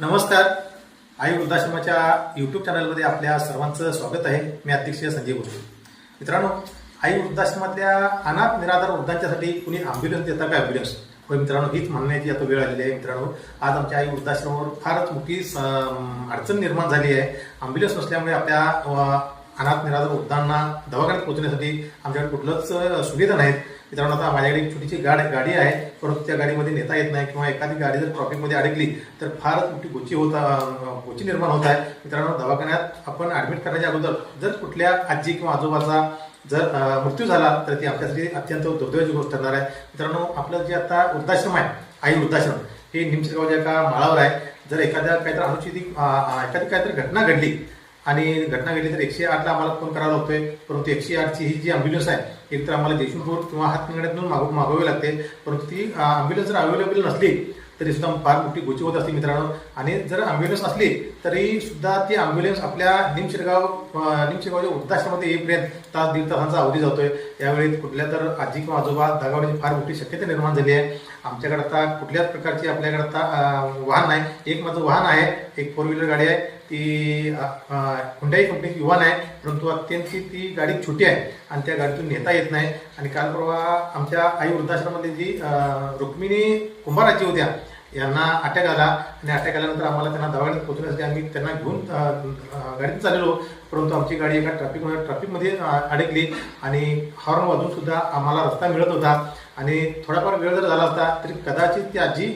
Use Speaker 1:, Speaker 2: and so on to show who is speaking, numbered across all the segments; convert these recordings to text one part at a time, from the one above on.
Speaker 1: नमस्कार. आई वृद्धाश्रमाच्या युट्यूब चॅनलमध्ये आपल्या सर्वांचं स्वागत आहे. मी अध्यक्ष संजय बोलतो मित्रांनो आई वृद्धाश्रमातल्या अनाथ निराधार वृद्धांच्यासाठी कुणी ॲम्ब्युलन्स देता का ॲम्ब्युलन्स होय मित्रांनो हीच म्हणण्याची आता वेळ आलेली आहे मित्रांनो. आज आमच्या आई वृद्धाश्रमावर फारच मोठी अडचण निर्माण झाली आहे. ॲम्ब्युलन्स नसल्यामुळे आपल्या अनाथ निराधार वृद्धांना दवाखान्यात पोहोचण्यासाठी आमच्याकडे कुठलंच सुविधा नाहीत. मित्रांनो आता माझ्याकडे एक छोटीशी गाडी गाडी आहे परंतु त्या गाडीमध्ये नेता येत नाही किंवा एखादी गाडी जर ट्रॉफिकमध्ये अडकली तर फारच मोठी गोची होता गोची निर्माण होत आहे. मित्रांनो दवाखान्यात आपण ऍडमिट करण्याच्या अगोदर जर कुठल्या आजी किंवा आजोबाचा जर मृत्यू झाला तर ती आपल्यासाठी अत्यंत दुर्दैवाची गोष्ट ठरणार आहे. मित्रांनो आपलं जे आता वृद्धाश्रम आहे आई वृद्धाश्रम हे निमशिरगावच्या एका माळावर आहे. जर एखाद्या काहीतरी अनुचित एखादी काहीतरी घटना घडली आणि घटना घडली तर एकशे आठला आम्हाला फोन करावा लागतोय. परंतु एकशे आठची ही जी अँब्युलन्स आहे एक तर आम्हाला देशमुख किंवा हातनिंगड्यातून मागव मागवावी लागते. परंतु ती अँब्युलन्स जर अवेलेबल नसली तरी सुद्धा फार मोठी गोची होत असते मित्रांनो. आणि जर अँब्युलन्स असली तरी सुद्धा ती अँब्युलन्स आपल्या निमशिरगाव निमशिरगावच्या वृद्धाश्रमामध्ये येईपर्यंत तास दीड तासांचा अवधी जातोय. यावेळी कुठल्या तर आजी किंवा आजोबा दगावण्याची फार मोठी शक्यता निर्माण झाली आहे. आमच्याकडे आता कुठल्याच प्रकारची आपल्याकडे आता वाहन नाही. एक माझं वाहन आहे एक फोर व्हीलर गाडी आहे. ती हुंडाई कंपनीची युवान आहे. परंतु अत्यंत ती गाडी छोटी आहे आणि त्या गाडीतून नेता येत नाही. आणि काल परवा आमच्या आई वृद्धाश्रमामध्ये जी रुक्मिणी कुंभाराजी होत्या यांना अटॅक आला आणि अटॅक आल्यानंतर आम्हाला त्यांना दवाखान्यात पोहोचण्यासाठी आम्ही त्यांना घेऊन गाडीत चाललेलो. परंतु आमची गाडी एका ट्रॅफिकमध्ये ट्रॅफिकमध्ये अडकली आणि हॉर्न वाजून सुद्धा आम्हाला रस्ता मिळत होता आणि थोडाफार वेळ जर झाला असता तरी कदाचित ती आजी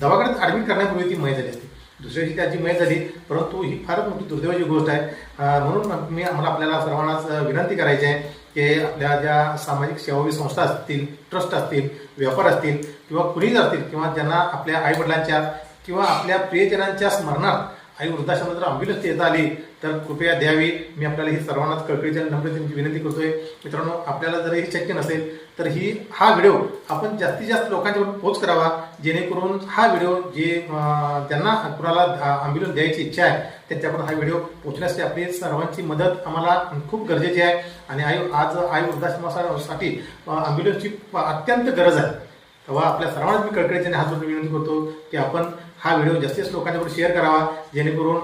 Speaker 1: दवाखान्यात ऍडमिट करण्यापूर्वी ती मय झाली असती. दुसऱ्या दिवशी त्याची मय झाली. परंतु ही फारच मोठी दुर्दैवाची गोष्ट आहे. म्हणून मी आम्हाला आपल्याला सर्वांनाच विनंती करायची आहे की आपल्या ज्या सामाजिक सेवावी संस्था असतील ट्रस्ट असतील व्यापार असतील किंवा कुणीच असतील किंवा ज्यांना आपल्या आई वडिलांच्या किंवा आपल्या प्रियजनांच्या स्मरणात आई वृद्धाश्रमात जर अँब्युलन्स येता आली तर कृपया द्यावी. मी आपल्याला ही सर्वांनाच कळकळीच्या नम्रतेची विनंती करतोय. मित्रांनो आपल्याला जर हे शक्य नसेल तर ही हा व्हिडिओ आपण जास्तीत जास्त लोकांच्यावर पोच करावा जेणेकरून हा व्हिडिओ जे त्यांना ज्यांना कुणाला अँब्युलन्स द्यायची इच्छा आहे त्यांच्यापर्यंत हा व्हिडिओ पोहोचण्यासाठी आपली सर्वांची मदत आम्हाला खूप गरजेची आहे. आणि आई आज आयु वृद्धाश्रमासाठी ॲम्ब्युलन्सची अत्यंत गरज आहे. तेव्हा आपल्या सर्वांनाच मी कळकळीच्या हात जोडून विनंती करतो की आपण हा व्हिडिओ जास्तीत जास्त लोकांच्यावर शेअर करावा जेणेकरून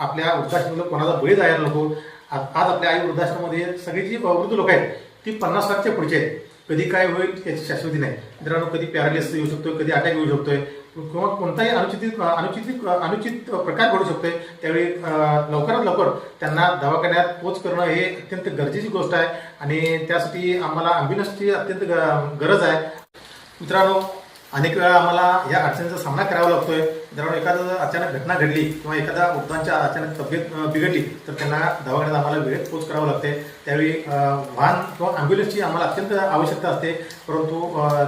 Speaker 1: आपल्या वृद्धाश्रमाला कोणाला बळी जायला नको. आज आज आपल्या आई वृद्धाश्रमामध्ये सगळी जी वृद्ध लोक आहेत ती पन्नास लाखच्या पुढची आहेत. कधी काय होईल याची शाश्वती नाही. मित्रांनो कधी पॅरालिस येऊ शकतो कधी अटॅक येऊ शकतोय. किंवा कोणताही अनुचित अनुचित अनुचित प्रकार घडू शकतोय. त्यावेळी लवकरात लवकर त्यांना दवाखान्यात पोच करणं हे अत्यंत गरजेची गोष्ट आहे. आणि त्यासाठी आम्हाला अँब्युलन्सची अत्यंत ग- गरज आहे. मित्रांनो अनेक वेळा आम्हाला या अडचणीचा सामना करावा लागतोय. मित्रांनो एखादं अचानक घटना घडली किंवा एखाद्या वृद्धांच्या अचानक तब्येत बिघडली तर त्यांना दवाखान्यात आम्हाला वेळेत पोच करावं लागते. त्यावेळी वाहन किंवा अँब्युलन्सची आम्हाला अत्यंत आवश्यकता असते परंतु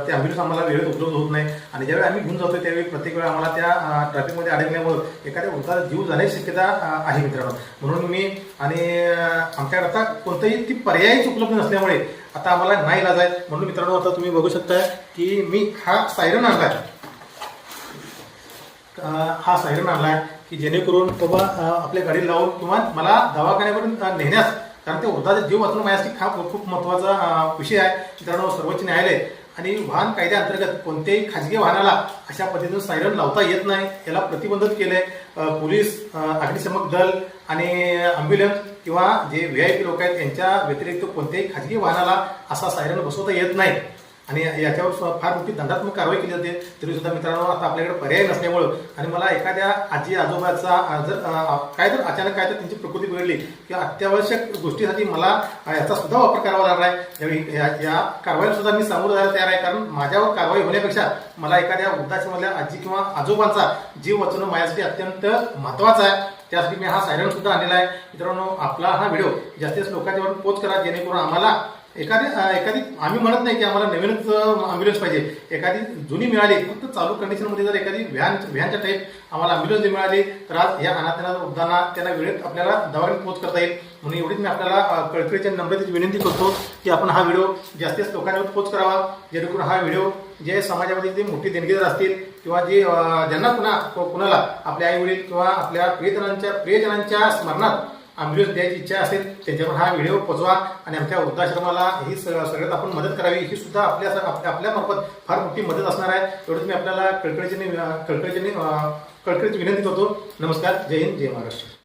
Speaker 1: ते ॲम्ब्युलन्स आम्हाला वेळेत उपलब्ध होत नाही. आणि ज्यावेळी आम्ही घेऊन जातो त्यावेळी प्रत्येक वेळा आम्हाला त्या ट्रॅफिकमध्ये अडकल्यामुळं एखाद्या वृद्धाचा जीव जाण्याची शक्यता आहे मित्रांनो. म्हणून मी आणि अं, आमच्याकडे आता कोणतंही ती पर्यायच उपलब्ध नसल्यामुळे आता आम्हाला नाही इलाज आहे म्हणून मित्रांनो आता तुम्ही बघू शकता की मी हा सायरन आणलाय. हा हा सायरन आहे की जेणेकरून बाबा आपल्या गाडी लावून किंवा मला दवाखान्यापर्यंत नेण्यास कारण ते वृद्धाचा जीव वाचणं माझ्यासाठी हा खूप महत्त्वाचा विषय आहे. मित्रांनो सर्वोच्च न्यायालय आणि वाहन कायद्याअंतर्गत कोणत्याही खाजगी वाहनाला अशा पद्धतीनं सायरन लावता येत नाही. याला प्रतिबंधित केलंय आहे पोलीस अग्निशमक दल आणि अँब्युलन्स किंवा जे व्ही आय पी लोक आहेत त्यांच्या व्यतिरिक्त कोणत्याही खाजगी वाहनाला असा सायरन बसवता येत नाही. आणि याच्यावर फार मोठी दंडात्मक कारवाई केली जाते. तरी सुद्धा मित्रांनो आता आपल्याकडे पर्याय नसल्यामुळं आणि मला एखाद्या आजी आजोबाचा जर काय तर अचानक काय तर त्यांची प्रकृती बिघडली किंवा अत्यावश्यक गोष्टीसाठी मला याचा सुद्धा वापर करावा लागणार आहे. यावेळी या या कारवाईला सुद्धा मी सामोरं जायला तयार आहे. कारण माझ्यावर कारवाई होण्यापेक्षा मला एखाद्या वृद्धाश्रमातल्या आजी किंवा आजोबांचा जीव वाचवणं माझ्यासाठी अत्यंत महत्वाचं आहे. त्यासाठी मी हा सायरन सुद्धा आणलेला आहे. मित्रांनो आपला हा व्हिडिओ जास्तीत जास्त लोकांच्यावर पोच करा जेणेकरून आम्हाला एखादी एखादी आम्ही म्हणत नाही की आम्हाला नवीनच अँब्युलन्स पाहिजे. एखादी जुनी मिळाली फक्त चालू कंडिशनमध्ये जर एखादी व्हॅन व्हॅनच्या टाईप आम्हाला अँब्युलन्स मिळाली तर आज या अनाथांना वृद्धांना त्यांना वेळेत आपल्याला दवाखान्यात पोच करता येईल. म्हणून एवढीच मी आपल्याला कळकळीच्या नम्रतेची विनंती करतो की आपण हा व्हिडिओ जास्तीत जास्त लोकांवर पोच करावा. जेणेकरून हा व्हिडिओ जे समाजामध्ये जे मोठी देणगीदार असतील किंवा जे ज्यांना पुन्हा कुणाला आपल्या आई वडील किंवा आपल्या प्रियजनांच्या प्रियजनांच्या स्मरणात अम्ब्युलन्स द्यायची इच्छा असेल त्यांच्यावर हा व्हिडिओ पोचवा आणि आमच्या वृद्धाश्रमाला ही सगळ्यात आपण मदत करावी ही सुद्धा आपल्या आपल्या आपल्यामार्फत फार मोठी मदत असणार आहे. एवढंच मी आपल्याला कळकळीची कळकळीची कळकळीची विनंती करतो. नमस्कार जय हिंद जय महाराष्ट्र.